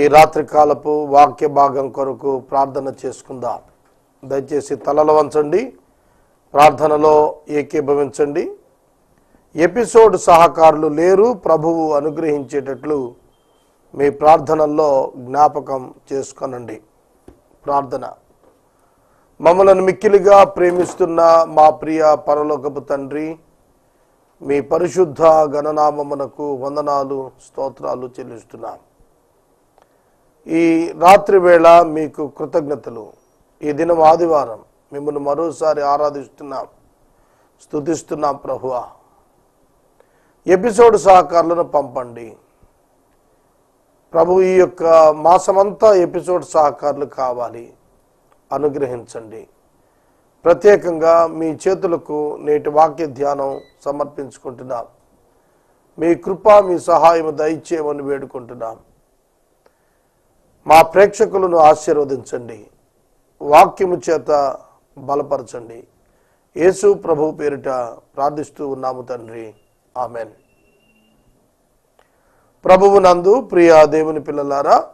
ఈ రాత్రి కాలపు వాక్య భాగం కొరకు ప్రార్థన చేసుకుందాం. దయచేసి తలలు వంచండి ప్రార్థనలో ఏకీభవించండి. ఎపిసోడ్ సహకారులు లేరు ప్రభువు అనుగ్రహించేటట్లు మీ ప్రార్థనల్లో జ్ఞాపకం చేసుకొనండి. ప్రార్థన. మమ్మలను మిక్కిలిగా ప్రేమిస్తున్న మా ప్రియ పరలోకపు తండ్రి మీ పరిశుద్ధ గణనామమునకు వందనాలు స్తోత్రాలు చెల్లిస్తున్నాం. ఈ రాత్రి వేళ మీకు కృతజ్ఞతలు. ఈ దినం ఆదివారం మిమ్మల్ని మరోసారి ఆరాధిస్తున్నాం స్తుతిస్తున్నాం ప్రభువ. ఎపిసోడ్ సహకారులను పంపండి. ప్రభు ఈ యొక్క మాసమంతా ఎపిసోడ్ సహకారులు కావాలి అనుగ్రహించండి. ప్రత్యేకంగా మీ చేతులకు నేటి వాక్య ధ్యానం సమర్పించుకుంటున్నాం. మీ కృప మీ సహాయం దయచేయమని వేడుకుంటున్నాం. మా ప్రేక్షకులను ఆశీర్వదించండి. వాక్యము చేత బలపరచండి. యేసు ప్రభు పేరిట ప్రార్థిస్తూ ఉన్నాము తండ్రి. ఆమెన్. ప్రభువు నందు ప్రియ దేవుని పిల్లలారా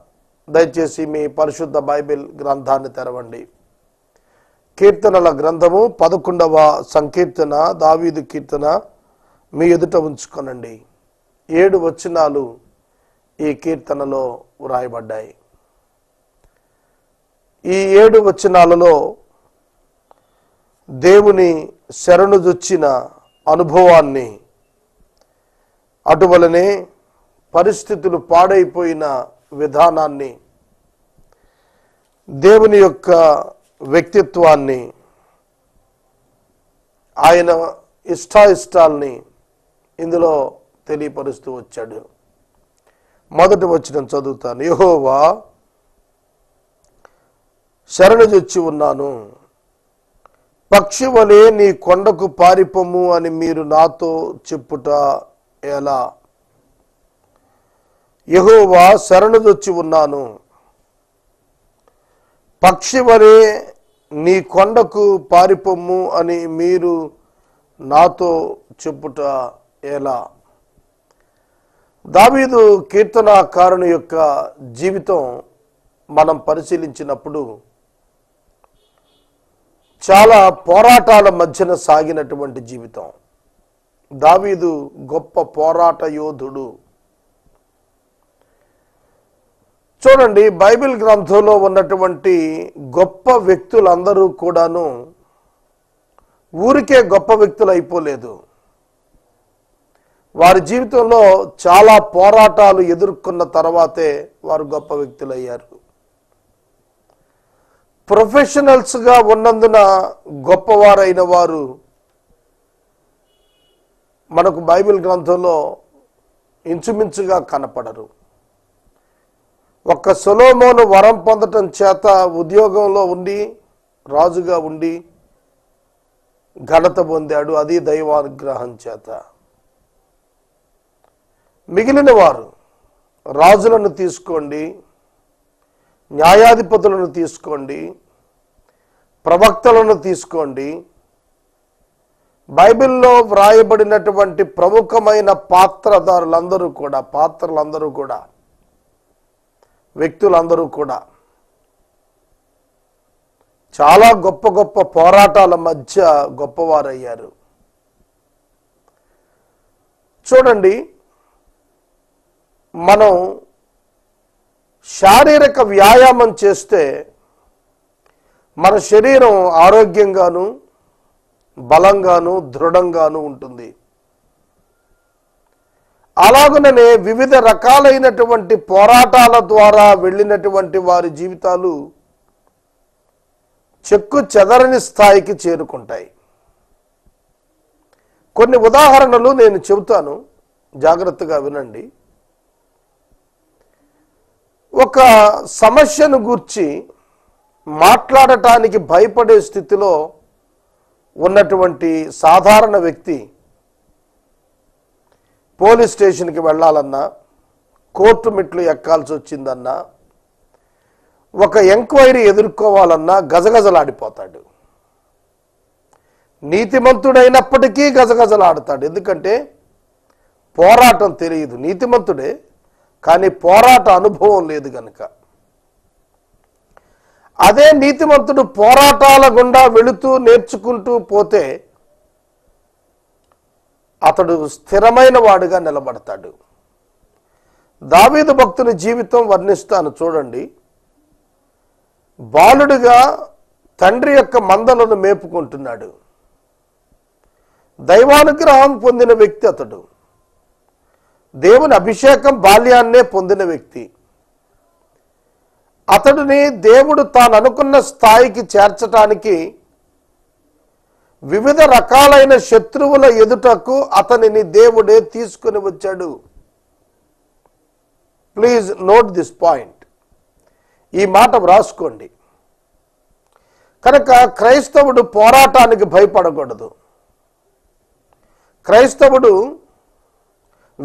దయచేసి మీ పరిశుద్ధ బైబిల్ గ్రంథాన్ని తెరవండి. కీర్తనల గ్రంథము పదకొండవ సంకీర్తన దావీదు కీర్తన మీ ఎదుట ఉంచుకొనండి. ఏడు వచనాలు ఈ కీర్తనలో వ్రాయబడ్డాయి. ఈ ఏడు వచనాలలో దేవుని శరణుజొచ్చిన అనుభవాన్ని అటువలనే పరిస్థితులు పాడైపోయిన విధానాన్ని దేవుని యొక్క వ్యక్తిత్వాన్ని ఆయన ఇష్టాయిష్టాల్ని ఇందులో తెలియపరుస్తూ వచ్చాడు. మొదటి వచ్చిన చదువుతాను. యహోవా శరణుజొచ్చి ఉన్నాను. పక్షివలే నీ కొండకు పారిపోము అని మీరు నాతో చెప్పుట ఎలా? యహోవా శరణుదొచ్చి ఉన్నాను. పక్షివలే నీ కొండకు పారిపోము అని మీరు నాతో చెప్పుట ఎలా? దావీదు కీర్తనాకారుని యొక్క జీవితం మనం పరిశీలించినప్పుడు చాలా పోరాటాల మధ్యన సాగినటువంటి జీవితం. దావీదు గొప్ప పోరాట యోధుడు. చూడండి బైబిల్ గ్రంథంలో ఉన్నటువంటి గొప్ప వ్యక్తులందరూ కూడాను ఊరికే గొప్ప వ్యక్తులు అయిపోలేదు వారి జీవితంలో చాలా పోరాటాలు ఎదుర్కొన్న తర్వాతే వారు గొప్ప వ్యక్తులయ్యారు. ప్రొఫెషనల్స్గా ఉన్నందున గొప్పవారైన వారు మనకు బైబిల్ గ్రంథంలో ఇంచుమించుగా కనపడరు. ఒక్క సొలోమోను వరం పొందటం చేత ఉద్యోగంలో ఉండి రాజుగా ఉండి ఘనత పొందాడు అది దైవానుగ్రహం చేత. మిగిలిన వారు రాజులను తీసుకోండి న్యాయాధిపతులను తీసుకోండి ప్రవక్తలను తీసుకోండి. బైబిల్లో వ్రాయబడినటువంటి ప్రముఖమైన పాత్రదారులందరూ కూడా పాత్రలందరూ కూడా వ్యక్తులందరూ కూడా చాలా గొప్ప గొప్ప పోరాటాల మధ్య గొప్పవారయ్యారు. చూడండి మనం శారీరక వ్యాయామం చేస్తే మన శరీరం ఆరోగ్యంగాను బలంగాను దృఢంగాను ఉంటుంది. అలాగనే వివిధ రకాలైనటువంటి పోరాటాల ద్వారా వెళ్ళినటువంటి వారి జీవితాలు చెక్కు చెదరని స్థాయికి చేరుకుంటాయి. కొన్ని ఉదాహరణలు నేను చెబుతాను. జాగ్రత్తగా వినండి. ఒక సమస్యను గూర్చి మాట్లాడటానికి భయపడే స్థితిలో ఉన్నటువంటి సాధారణ వ్యక్తి పోలీస్ స్టేషన్కి వెళ్ళాలన్నా కోర్టు మెట్లు ఎక్కాల్సి వచ్చిందన్నా ఒక ఎంక్వైరీ ఎదుర్కోవాలన్నా గజగజలాడిపోతాడు. నీతిమంతుడైనప్పటికీ గజగజలాడతాడు. ఎందుకంటే పోరాటం తెలియదు. నీతిమంతుడే కానీ పోరాట అనుభవం లేదు గనుక. అదే నీతిమంతుడు పోరాటాల గుండా వెళుతూ నేర్చుకుంటూ పోతే అతడు స్థిరమైన వాడుగా నిలబడతాడు. దావీదు భక్తుని జీవితం వర్ణిస్తాను చూడండి. బాలుడుగా తండ్రి యొక్క మందలను మేపుకుంటున్నాడు. దైవానుగ్రహం పొందిన వ్యక్తి అతడు. దేవుని అభిషేకం బాల్యాన్నే పొందిన వ్యక్తి. అతడిని దేవుడు తాను అనుకున్న స్థాయికి చేర్చటానికి వివిధ రకాలైన శత్రువుల ఎదుటకు అతనిని దేవుడే తీసుకుని వచ్చాడు. Please note this point. ఈ మాట వ్రాసుకోండి. కనుక క్రైస్తవుడు పోరాటానికి భయపడకూడదు. క్రైస్తవుడు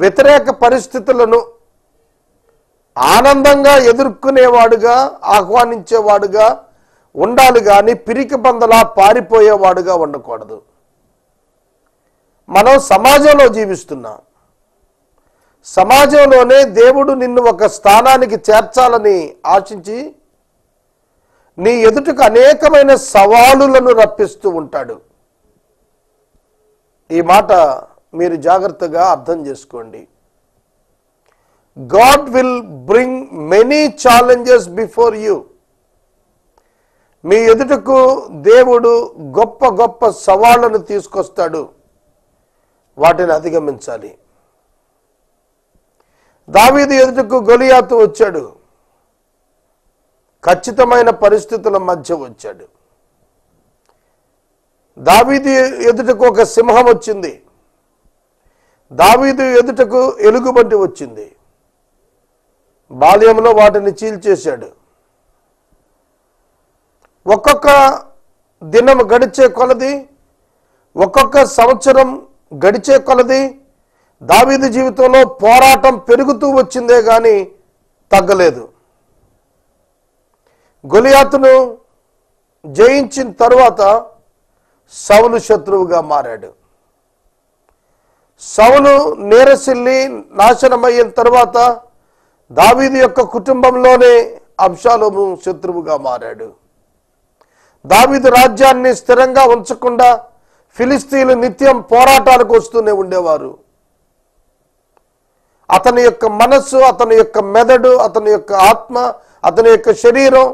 వ్యతిరేక పరిస్థితులను ఆనందంగా ఎదుర్కొనేవాడుగా ఆహ్వానించేవాడుగా ఉండాలి కానీ పిరికి పందలా పారిపోయేవాడుగా ఉండకూడదు. మనం సమాజంలో జీవిస్తున్నాం. సమాజంలోనే దేవుడు నిన్ను ఒక స్థానానికి చేర్చాలని ఆశించి నీ ఎదుటకు అనేకమైన సవాలులను రప్పిస్తూ ఉంటాడు. ఈ మాట మీరు జాగ్రత్తగా అర్థం చేసుకోండి. God will bring many challenges before you మీ ఎదుటకు దేవుడు గొప్ప గొప్ప సవాళ్ళను తీసుకొస్తాడు. వాటిని అధిగమించాలి. దావీదు ఎదుటకు గొలియాతు వచ్చాడు. ఖచ్చితమైన పరిస్థితుల మధ్య వచ్చాడు. దావీది ఎదుటకు ఒక సింహం వచ్చింది. దావీదు ఎదుటకు ఎలుగుబంటి వచ్చింది. బాల్యంలో వాటిని చీల్చేశాడు. ఒక్కొక్క దినం గడిచే కొలది ఒక్కొక్క సంవత్సరం గడిచే కొలది దావీదు జీవితంలో పోరాటం పెరుగుతూ వచ్చిందే కానీ తగ్గలేదు. గొలియాతును జయించిన తరువాత సౌలు శత్రువుగా మారాడు. సౌలు నేరసిల్లి నాశనమయ్యిన తర్వాత దావీదు యొక్క కుటుంబంలోనే అంశాలోము శత్రువుగా మారాడు. దావీదు రాజ్యాన్ని స్థిరంగా ఉంచకుండా ఫిలిస్తీన్లు నిత్యం పోరాటాలకు వస్తూనే ఉండేవారు. అతని యొక్క మనస్సు అతని యొక్క మెదడు అతని యొక్క ఆత్మ అతని యొక్క శరీరం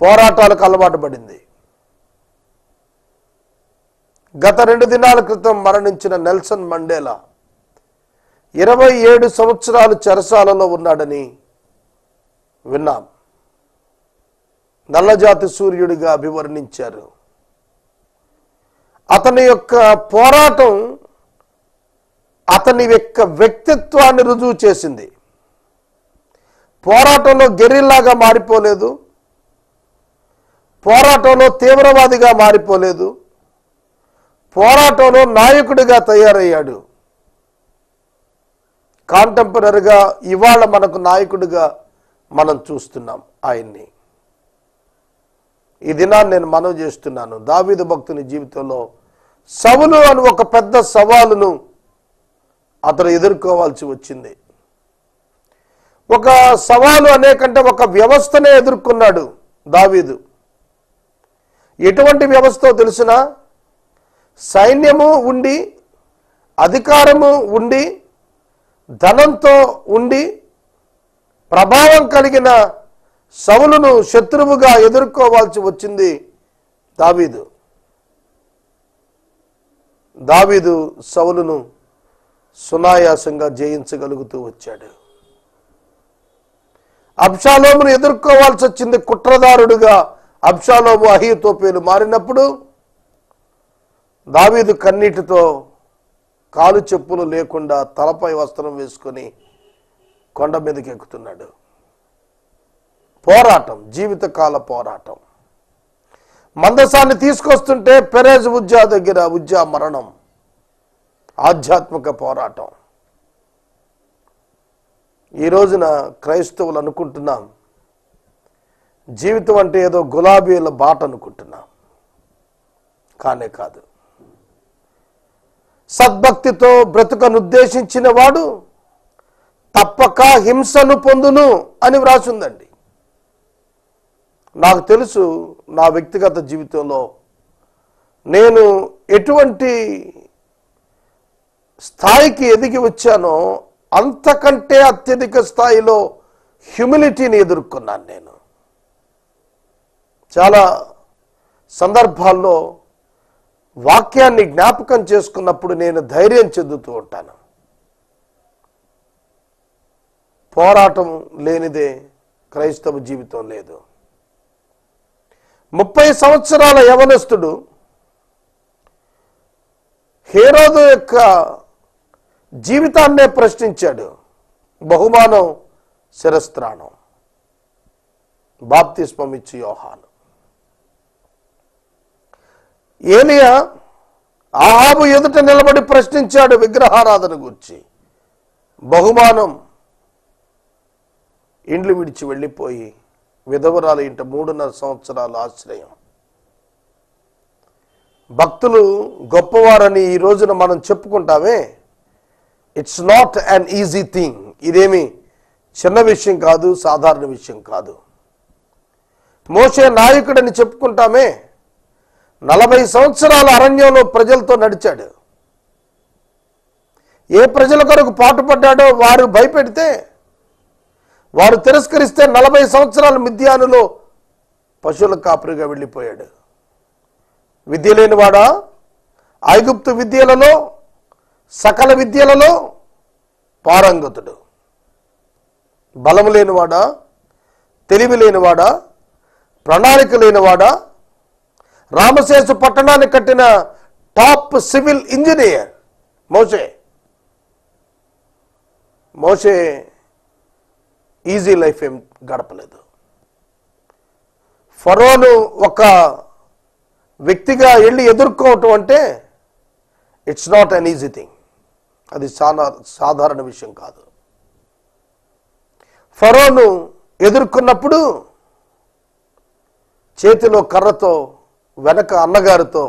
పోరాటాలకు అలవాటు పడింది. గత రెండు దినాల క్రితం మరణించిన నెల్సన్ మండేలా ఇరవై ఏడు సంవత్సరాలు చెరసాలలో ఉన్నాడని విన్నాం. నల్లజాతి సూర్యుడిగా అభివర్ణించారు. అతని యొక్క పోరాటం అతని యొక్క వ్యక్తిత్వాన్ని రుజువు చేసింది. పోరాటంలో గెరిల్లాగా మారిపోలేదు. పోరాటంలో తీవ్రవాదిగా మారిపోలేదు. పోరాటంలో నాయకుడిగా తయారయ్యాడు. కాంటెంపరీగా ఇవాళ మనకు నాయకుడిగా మనం చూస్తున్నాం ఆయన్ని. ఈ దినాన్ని నేను మనవి చేస్తున్నాను. దావీదు భక్తుని జీవితంలో సవులు అని ఒక పెద్ద సవాలును అతను ఎదుర్కోవాల్సి వచ్చింది. ఒక సవాలు అనేకంటే ఒక వ్యవస్థనే ఎదుర్కొన్నాడు దావీదు. ఎటువంటి వ్యవస్థ తెలిసినా సైన్యము ఉండి అధికారము ఉండి ధనంతో ఉండి ప్రభావం కలిగిన సవులను శత్రువుగా ఎదుర్కోవాల్సి వచ్చింది దావీదు. దావీదు సవులను సునాయాసంగా జయించగలుగుతూ వచ్చాడు. అబ్షాలోమును ఎదుర్కోవాల్సి వచ్చింది కుట్రదారుడుగా అబ్షాలోము అహితోపేలు మారినప్పుడు దావీదు కన్నీటితో కాలు చెప్పులు లేకుండా తలపై వస్త్రం వేసుకొని కొండ మీదకి ఎక్కుతున్నాడు. పోరాటం జీవితకాల పోరాటం. మందసాన్ని తీసుకొస్తుంటే పెరేజ్ ఉజ్జా దగ్గర ఉజ్జా మరణం. ఆధ్యాత్మిక పోరాటం. ఈ రోజున క్రైస్తవులు అనుకుంటున్నాం. జీవితం అంటే ఏదో గులాబీల బాట అనుకుంటున్నాం. కానే కాదు. సద్భక్తితో బ్రతుకనుద్దేశించిన వాడు తప్పక హింసను పొందును అని వ్రాసిందండి. నాకు తెలుసు నా వ్యక్తిగత జీవితంలో నేను ఎటువంటి స్థాయికి ఎదిగి వచ్చానో అంతకంటే అత్యధిక స్థాయిలో హ్యూమిలిటీని ఎదుర్కొన్నాను నేను. చాలా సందర్భాల్లో వాక్యాన్ని జ్ఞాపకం చేసుకున్నప్పుడు నేను ధైర్యం చెందుతూ ఉంటాను. పోరాటం లేనిదే క్రైస్తవ జీవితం లేదు. ముప్పై సంవత్సరాల యవనస్తుడు హేరోదు యొక్క జీవితాన్నే ప్రశ్నించాడు. బహుమానం శిరస్త్రాణం. బాప్తిస్మమిచ్చు యోహాను. ఏలియా ఆహాబు ఎదుట నిలబడి ప్రశ్నించాడు విగ్రహారాధన గురించి. బహుమానం ఇండ్లు విడిచి వెళ్ళిపోయి విధవరాలు ఇంట మూడున్నర సంవత్సరాల ఆశ్రయం. భక్తులు గొప్పవారని ఈ రోజున మనం చెప్పుకుంటామే. It's not an easy thing ఇదేమి చిన్న విషయం కాదు సాధారణ విషయం కాదు. మోసే నాయకుడని చెప్పుకుంటామే. నలభై సంవత్సరాల అరణ్యంలో ప్రజలతో నడిచాడు. ఏ ప్రజల కొరకు పాటుపడ్డాడో వారు భయపెడితే వారు తిరస్కరిస్తే నలభై సంవత్సరాల మిథ్యానులో పశువుల కాపురిగా వెళ్ళిపోయాడు. విద్య లేనివాడా? ఐగుప్తు విద్యలలో సకల విద్యలలో పారంగతుడు. బలము లేనివాడా? తెలివి లేనివాడా? ప్రణాళిక లేనివాడా? రామశేషు పట్టణాన్ని కట్టిన టాప్ సివిల్ ఇంజనీర్ మోసే మోసే ఈజీ లైఫ్ ఏం గడపలేదు. ఫరోను ఒక వ్యక్తిగా వెళ్ళి ఎదుర్కోవటం అంటే it's not an easy thing అది చాలా సాధారణ విషయం కాదు. ఫరోను ఎదుర్కొన్నప్పుడు చేతిలో కర్రతో వెనక అన్నగారితో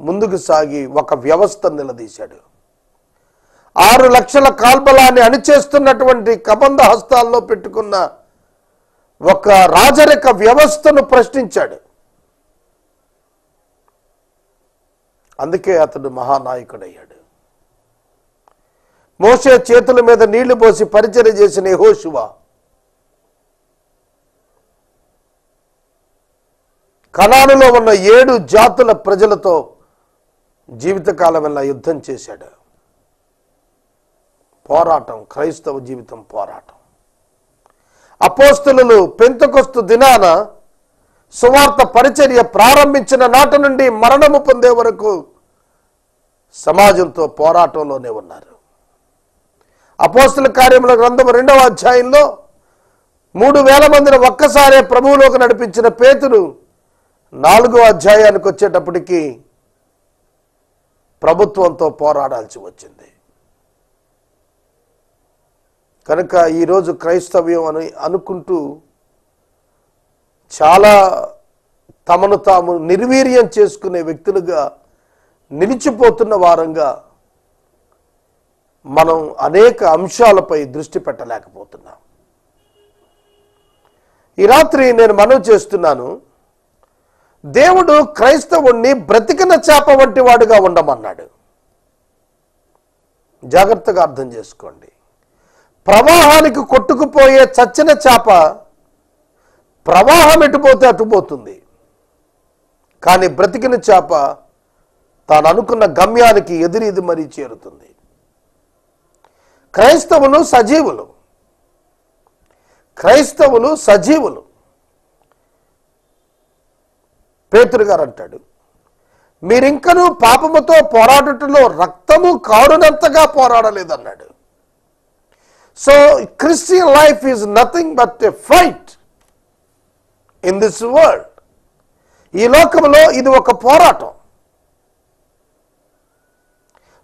ముందుకు సాగి ఒక వ్యవస్థ నిలదీశాడు. ఆరు లక్షల కాల్బలాన్ని అణిచేస్తున్నటువంటి కబంధ హస్తాల్లో పెట్టుకున్న ఒక రాజరిక వ్యవస్థను ప్రశ్నించాడు. అందుకే అతడు మహానాయకుడయ్యాడు. మోసే చేతుల మీద నీళ్ళు పోసి పరిచయం చేసిన యెహోషువ కణానులో ఉన్న ఏడు జాతుల ప్రజలతో జీవితకాలమెల్లా యుద్ధం చేశాడు. పోరాటం క్రైస్తవ జీవితం పోరాటం. అపోస్తులు పెంతకొస్తు దినాన సువార్త పరిచర్య ప్రారంభించిన నాటి నుండి మరణము పొందే వరకు సమాజంతో పోరాటంలోనే ఉన్నారు. అపోస్తుల కార్యముల గ్రంథం రెండవ అధ్యాయంలో మూడు వేల మందిని ఒక్కసారే ప్రభువులోకి నడిపించిన పేతురు నాలుగో అధ్యాయానికి వచ్చేటప్పటికి ప్రభుత్వంతో పోరాడాల్సి వచ్చింది. కనుక ఈరోజు క్రైస్తవ్యం అని అనుకుంటూ చాలా తమను తాము నిర్వీర్యం చేసుకునే వ్యక్తులుగా నిలిచిపోతున్న వారంగా మనం అనేక అంశాలపై దృష్టి పెట్టలేకపోతున్నాం. ఈ రాత్రి నేను మనవి చేస్తున్నాను దేవుడు క్రైస్తవుణ్ణి బ్రతికిన చేప వంటి వాడుగా ఉండమన్నాడు. జాగ్రత్తగా అర్థం చేసుకోండి. ప్రవాహానికి కొట్టుకుపోయే చచ్చిన చేప ప్రవాహం ఎటుపోతే అటుపోతుంది కానీ బ్రతికిన చేప తాను అనుకున్న గమ్యానికి ఎదురీది మరీ చేరుతుంది. క్రైస్తవులు సజీవులు. క్రైస్తవులు సజీవులు. పేతురు గారు అంటాడు మీరింకను పాపముతో పోరాడటంలో రక్తము కారునంతగా పోరాడలేదన్నాడు. So Christian life is nothing but a fight in this world ఈ లోకంలో ఇది ఒక పోరాటం.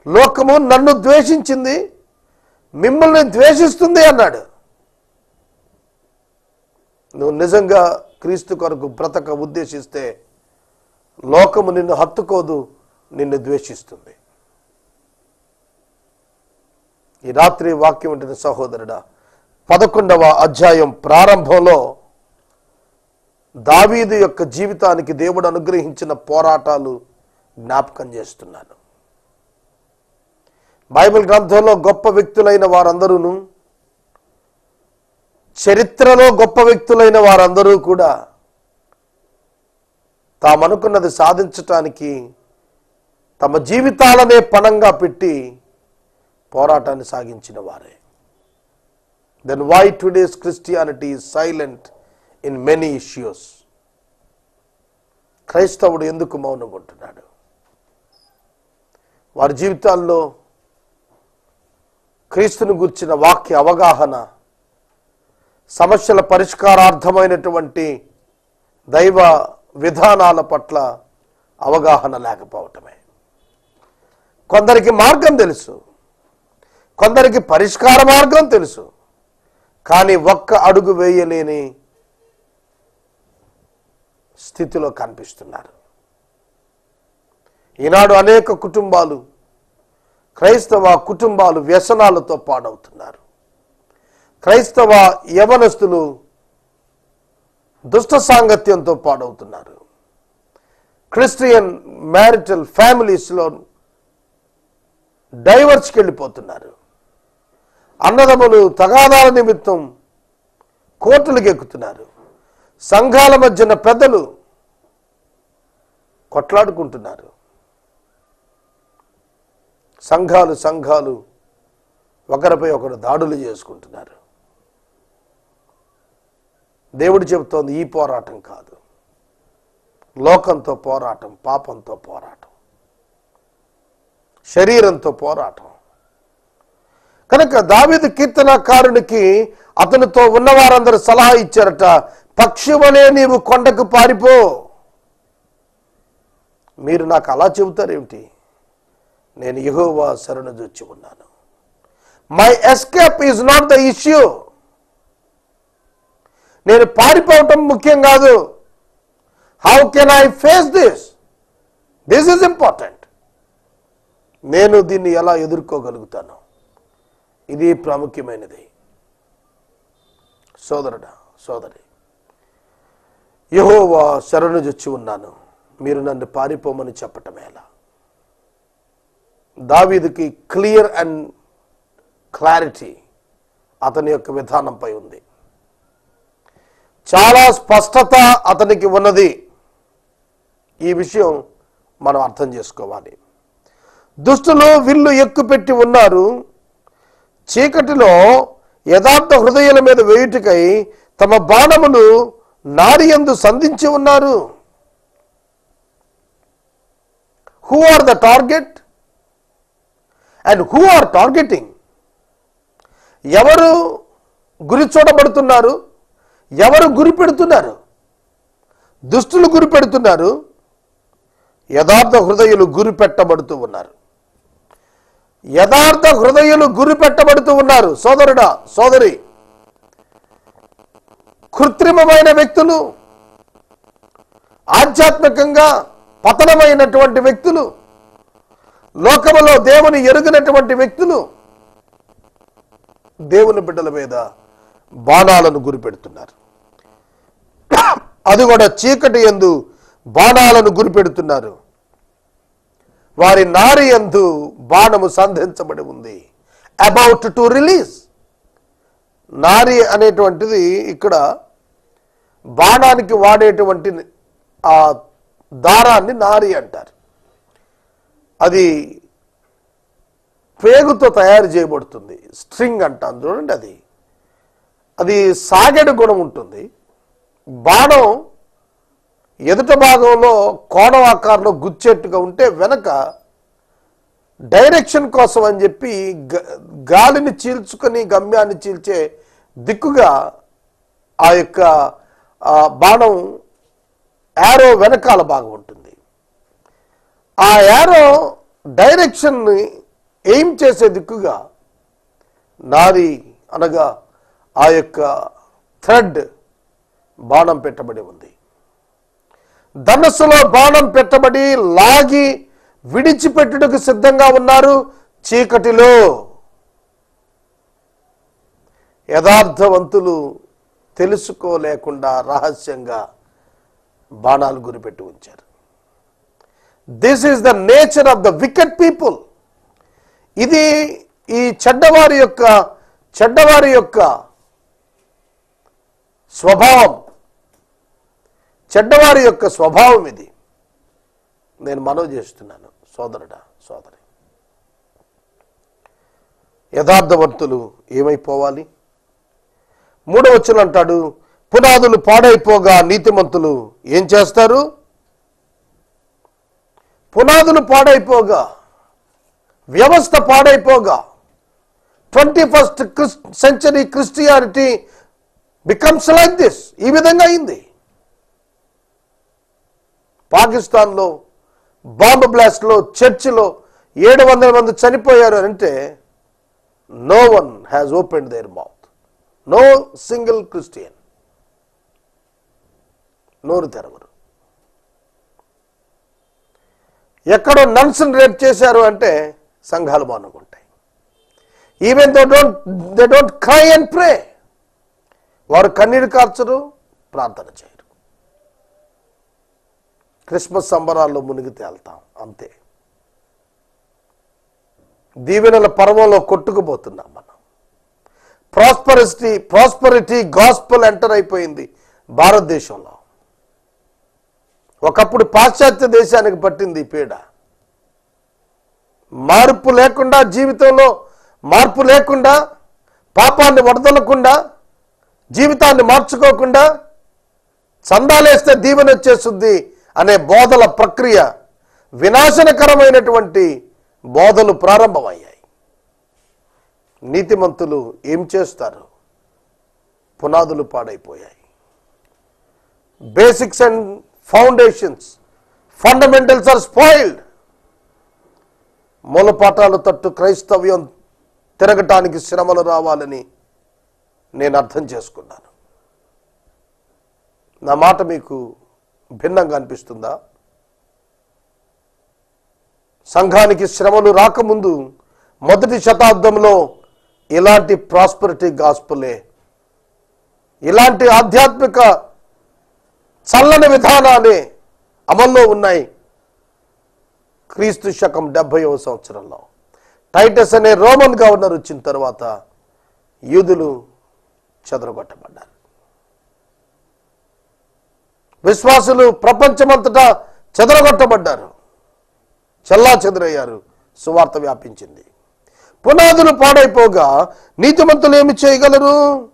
లోకము నన్ను ద్వేషించింది మిమ్మల్ని ద్వేషిస్తుంది అన్నాడు. నువ్వు నిజంగా క్రీస్తు కొరకు బ్రతక ఉద్దేశిస్తే లోకము నిన్ను హత్తుకోదు నిన్ను ద్వేషిస్తుంది. ఈ రాత్రి వాక్యం ఉంటుంది సహోదరుడా పదకొండవ అధ్యాయం ప్రారంభంలో దావీదు యొక్క జీవితానికి దేవుడు అనుగ్రహించిన పోరాటాలు జ్ఞాపకం చేస్తున్నాను. బైబిల్ గ్రంథంలో గొప్ప వ్యక్తులైన వారందరూను చరిత్రలో గొప్ప వ్యక్తులైన వారందరూ కూడా తామనుకున్నది సాధించటానికి తమ జీవితాలనే పణంగా పెట్టి పోరాటాన్ని సాగించిన వారే. Then why today's Christianity silent in many issues క్రైస్తవుడు ఎందుకు మౌనగొంటున్నాడు వారి జీవితాల్లో క్రీస్తుని గుర్చిన వాక్య అవగాహన సమస్యల పరిష్కారార్థమైనటువంటి దైవ విధానాల పట్ల అవగాహన లేకపోవటమే. కొందరికి మార్గం తెలుసు. కొందరికి పరిష్కార మార్గం తెలుసు. కానీ ఒక్క అడుగు వేయలేని స్థితిలో కనిపిస్తున్నారు. ఈనాడు అనేక కుటుంబాలు క్రైస్తవ కుటుంబాలు వ్యసనాలతో పాడవుతున్నారు. క్రైస్తవ యవనస్తులు దుష్ట సాంగత్యంతో పాడవుతున్నారు. క్రిస్టియన్ మ్యారిటల్ ఫ్యామిలీస్లో డైవర్స్కి వెళ్ళిపోతున్నారు అన్నదమ్ములు తగాదాల నిమిత్తం కోర్టులకు ఎక్కుతున్నారు. సంఘాల మధ్యన పెద్దలు కొట్లాడుకుంటున్నారు. సంఘాలు సంఘాలు ఒకరిపై ఒకరు దాడులు చేసుకుంటున్నారు. దేవుడు చెబుతోంది ఈ పోరాటం కాదు. లోకంతో పోరాటం పాపంతో పోరాటం. శరీరంతో పోరాటం. కనుక దావిద కీర్తనకారునికి అతనితో ఉన్న వారందరూ సలహా ఇచ్చారట పక్షివలే నీవు కొండకు పారిపో. మీరు నాకు అలా చెబుతారేమిటి? నేను యహోవా శరణు జొచ్చి ఉన్నాను. My escape is not the issue నేను పారిపోవటం ముఖ్యం కాదు. How can I face this this is important నేను దీన్ని ఎలా ఎదుర్కోగలుగుతాను? ఇది ప్రాముఖ్యమైనది. సోదరుడా సోదరి యహోవా శరణు జొచ్చి ఉన్నాను. మీరు నన్ను పారిపోమని చెప్పటం ఎలా? దావీదుకి క్లియర్ అండ్ క్లారిటీ అతని యొక్క విధానంపై ఉంది. చాలా స్పష్టత అతనికి ఉన్నది. ఈ విషయం మనం అర్థం చేసుకోవాలి. దుష్టులు విల్లు ఎక్కుపెట్టి ఉన్నారు. చీకటిలో యథార్థ హృదయాల మీద వేయుటకై తమ బాణములు నారియందు సంధించి ఉన్నారు. Who are the target and who are targeting ఎవరు గురి చూడబడుతున్నారు? ఎవరు గురి పెడుతున్నారు? దుష్టులు గురి పెడుతున్నారు. యథార్థ హృదయులు గురి పెట్టబడుతూ ఉన్నారు. యథార్థ హృదయులు గురి పెట్టబడుతూ ఉన్నారు. సోదరుడా సోదరి కృత్రిమమైన వ్యక్తులు ఆధ్యాత్మికంగా పతనమైనటువంటి వ్యక్తులు లోకములో దేవుని ఎరుగినటువంటి వ్యక్తులు దేవుని బిడ్డల మీద బాణాలను గురిపెడుతున్నారు అది కూడా చీకటి ఎందు బాణాలను గురిపెడుతున్నారు. వారి నారి ఎందు బాణము సంధించబడి ఉంది. అబౌట్ టు రిలీజ్ నారి అనేటువంటిది ఇక్కడ బాణానికి వాడేటువంటి ఆ దారాన్ని నారి అంటారు. అది పేగుతో తయారు చేయబడుతుంది. స్ట్రింగ్ అంటాం చూడండి అది. అది సాగెడు గుణం ఉంటుంది. బాణం ఎదుట భాగంలో కోణం ఆకారంలో గుచ్చేట్టుగా ఉంటే వెనక డైరెక్షన్ కోసం అని చెప్పి గాలిని చీల్చుకొని గమ్యాన్ని చీల్చే దిక్కుగా ఆ యొక్క బాణం యారో వెనకాల భాగం ఉంటుంది. ఆ యారో డైరెక్షన్ని ఎయిమ్ చేసే దిక్కుగా నారి అనగా ఆ యొక్క థ్రెడ్ బాణం పెట్టబడి ఉంది. ధనస్సులో బాణం పెట్టబడి లాగి విడిచిపెట్టుటకు సిద్ధంగా ఉన్నారు చీకటిలో. యథార్థవంతులు తెలుసుకోలేకుండా రహస్యంగా బాణాలు గురిపెట్టి ఉంచారు. This is the nature of the wicked people ఇది ఈ చెడ్డవారి యొక్క చెడ్డవారి యొక్క స్వభావం. చెడ్డవారి యొక్క స్వభావం ఇది. నేను మనవి చేస్తున్నాను సోదరుడా సోదరి. యథార్థవంతులు ఏమైపోవాలి? మూడవచ్చులు అంటాడు పునాదులు పాడైపోగా నీతిమంతులు ఏం చేస్తారు? పునాదులు పాడైపోగా వ్యవస్థ పాడైపోగా twenty first Chris century Christianity becomes like this ఈ విధంగా అయింది. పాకిస్తాన్లో బాంబు బ్లాస్ట్లో చర్చిలో ఏడు వందల మంది చనిపోయారు అని అంటే no one has open their mouth no single Christian నోరు తెరవరు. ఎక్కడో నన్స్ని రేప్ చేశారు అంటే సంఘాలు బానుకుంటాయి even they don't they don't cry and pray వారు కన్నీరు కార్చరు ప్రార్థన చేయరు. క్రిస్మస్ సంబరాల్లో మునిగి తేల్తాం అంతే. దీవెనల పర్వంలో కొట్టుకుపోతున్నాం మనం. ప్రాస్పరిటీ ప్రాస్పరిటీ గాస్పల్ ఎంటర్ అయిపోయింది భారతదేశంలో. ఒకప్పుడు పాశ్చాత్య దేశానికి పట్టింది పీడ. మార్పు లేకుండా జీవితంలో మార్పు లేకుండా పాపాన్ని వడదలకుండా జీవితాన్ని మార్చుకోకుండా చందాలేస్తే దీవెన వచ్చేస్తుంది అనే బోధల ప్రక్రియ వినాశనకరమైనటువంటి బోధలు ప్రారంభమయ్యాయి. నీతిమంతులు ఏం చేస్తారు? పునాదులు పాడైపోయాయి. Basics and foundations fundamentals are spoiled. మూలపాఠాలు తట్టు క్రైస్తవ్యం తిరగటానికి శ్రమలు రావాలని నేను అర్థం చేసుకున్నాను. నా మాట మీకు భిన్నంగా అనిపిస్తుందా? సంఘానికి శ్రమలు రాకముందు మొదటి శతాబ్దంలో ఇలాంటి ప్రాస్పరిటీ గాస్పులే ఇలాంటి ఆధ్యాత్మిక చల్లని విధానాలే అమల్లో ఉన్నాయి క్రీస్తు శకం డెబ్భైవ సంవత్సరంలో. టైటస్ అనే రోమన్ గవర్నర్ వచ్చిన తర్వాత యూదులు చెదరగొట్టబడ్డారు. విశ్వాసులు ప్రపంచమంతటా చెదరగొట్టబడ్డారు. చెల్లా చెదరయ్యారు సువార్త వ్యాపించింది. పునాదులు పాడైపోగా నీతిమంతులు ఏమి చేయగలరు?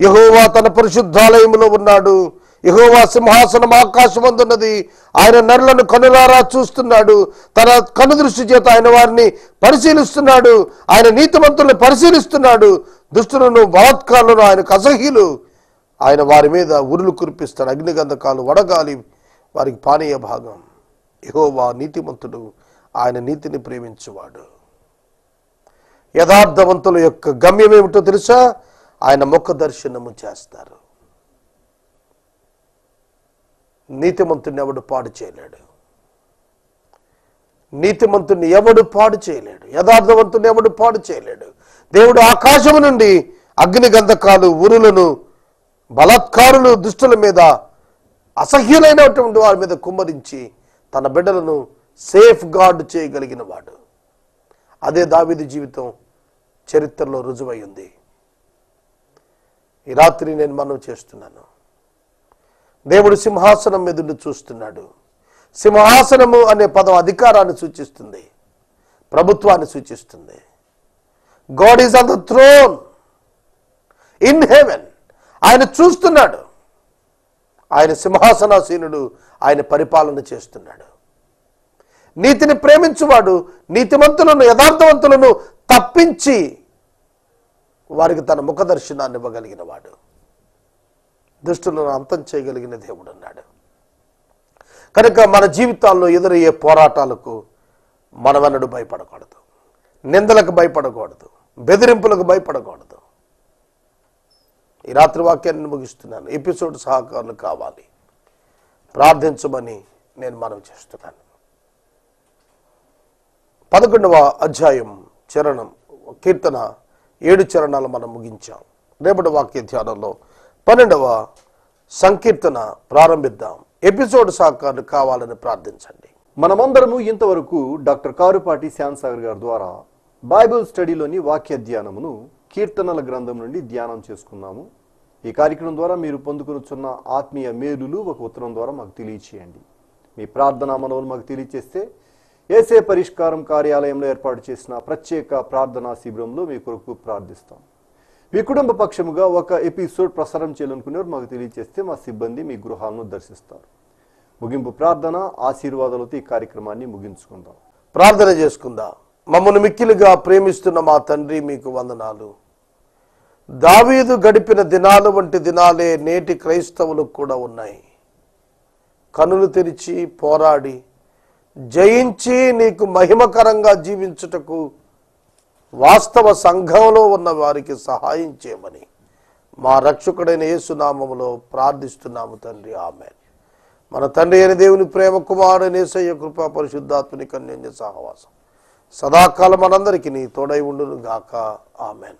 యహోవా తన పరిశుద్ధాలయములో ఉన్నాడు. యహోవా సింహాసనం ఆకాశమందున్నది. ఆయన నరులను కనులారా చూస్తున్నాడు. తన కనుదృష్టి చేత ఆయన వారిని పరిశీలిస్తున్నాడు. ఆయన నీతిమంతులను పరిశీలిస్తున్నాడు. దుష్టులను బలాత్కారులను ఆయన కసహీలు. ఆయన వారి మీద ఉరులు కురిపిస్తాడు. అగ్నిగంధకాలు వడగాలి వారికి పానీయ భాగం. యహోవా నీతిమంతుడు ఆయన నీతిని ప్రేమించువాడు. యథార్థవంతుల యొక్క గమ్యం ఏమిటో తెలుసా? ఆయన ముఖ దర్శనము చేస్తారు. నీతిమంతుని ఎవడు పాడు చేయలేడు? నీతిమంతుని ఎవడు పాడు చేయలేడు? యథార్థవంతుని ఎవడు పాడు చేయలేడు? దేవుడు ఆకాశము నుండి అగ్ని గంధకాలు ఉరులను బలాత్కారులు దుష్టుల మీద అసహ్యులైనటువంటి వారి మీద కుమ్మరించి తన బిడ్డలను సేఫ్ గార్డ్ చేయగలిగిన వాడు అదే దావిది జీవితం చరిత్రలో రుజువై ఉంది. ఈ రాత్రి నేను మనం చేస్తున్నాను. దేవుడు సింహాసనం మీద చూస్తున్నాడు. సింహాసనము అనే పదం అధికారాన్ని సూచిస్తుంది. ప్రభుత్వాన్ని సూచిస్తుంది. God is on the throne in heaven ఆయన చూస్తున్నాడు. ఆయన సింహాసనాసీనుడు ఆయన పరిపాలన చేస్తున్నాడు. నీతిని ప్రేమించువాడు నీతిమంతులను యథార్థవంతులను తప్పించి వారికి తన ముఖదర్శనాన్ని ఇవ్వగలిగిన వాడు. దుష్టులను అంతం చేయగలిగిన దేవుడు అన్నాడు కనుక మన జీవితాల్లో ఎదురయ్యే పోరాటాలకు మనమన్నడు భయపడకూడదు. నిందలకు భయపడకూడదు బెదిరింపులకు భయపడకూడదు. ఈ రాత్రి వాక్యాన్ని ముగిస్తున్నాను. ఎపిసోడ్ సహకారులు కావాలి. ప్రార్థించమని నేను మనవి చేస్తున్నాను. పదకొండవ అధ్యాయం చరణం కీర్తన ఏడు చరణాలు మనం ముగించాం. రేపటి వాక్య ధ్యానంలో పన్నెండవ సంకీర్తన ప్రారంభిద్దాం. ఎపిసోడ్ సహకారులు కావాలని ప్రార్థించండి. మనమందరము ఇంతవరకు డాక్టర్ కారుపాటి శ్యాన్సాగర్ గారి ద్వారా బైబిల్ స్టడీలోని వాక్య ధ్యానమును కీర్తనల గ్రంథం నుండి ధ్యానం చేసుకున్నాము. ఈ కార్యక్రమం ద్వారా మీరు పొందుకొనుచున్న ఆత్మీయ మేలులు ఒక ఉత్తరం ద్వారా మాకు తెలియచేయండి. మీ ప్రార్థనా మనవులు మాకు తెలియచేస్తే ఏసే పరిష్కారం కార్యాలయంలో ఏర్పాటు చేసిన ప్రత్యేక ప్రార్థనా శిబిరంలో మీ కొరకు ప్రార్థిస్తాం. మీ కుటుంబ పక్షముగా ఒక ఎపిసోడ్ ప్రసారం చేయాలనుకునేవారు మాకు తెలియజేస్తే మా సిబ్బంది మీ గృహాలను దర్శిస్తారు. ముగింపు ప్రార్థన ఆశీర్వాదాలతో ఈ కార్యక్రమాన్ని ముగించుకుందాం. ప్రార్థన చేసుకుందాం. మమ్మల్ని మిక్కిలుగా ప్రేమిస్తున్న మా తండ్రి మీకు వందనాలు. దావీదు గడిపిన దినాలు వంటి దినాలే నేటి క్రైస్తవులకు కూడా ఉన్నాయి. కనులు తెరిచి పోరాడి జయించి నీకు మహిమకరంగా జీవించుటకు వాస్తవ సంఘంలో ఉన్న వారికి సహాయం చేయమని మా రక్షకుడైన యేసునామములో ప్రార్థిస్తున్నాము తండ్రి. ఆమె మన తండ్రి అయిన దేవుని ప్రేమ కుమారుడు నేసయ్య కృపా పరిశుద్ధాత్మని కన్యన్య సహవాసం. సదాకాలం మనందరికీ నీ తోడై ఉండును గాక ఆమెన్.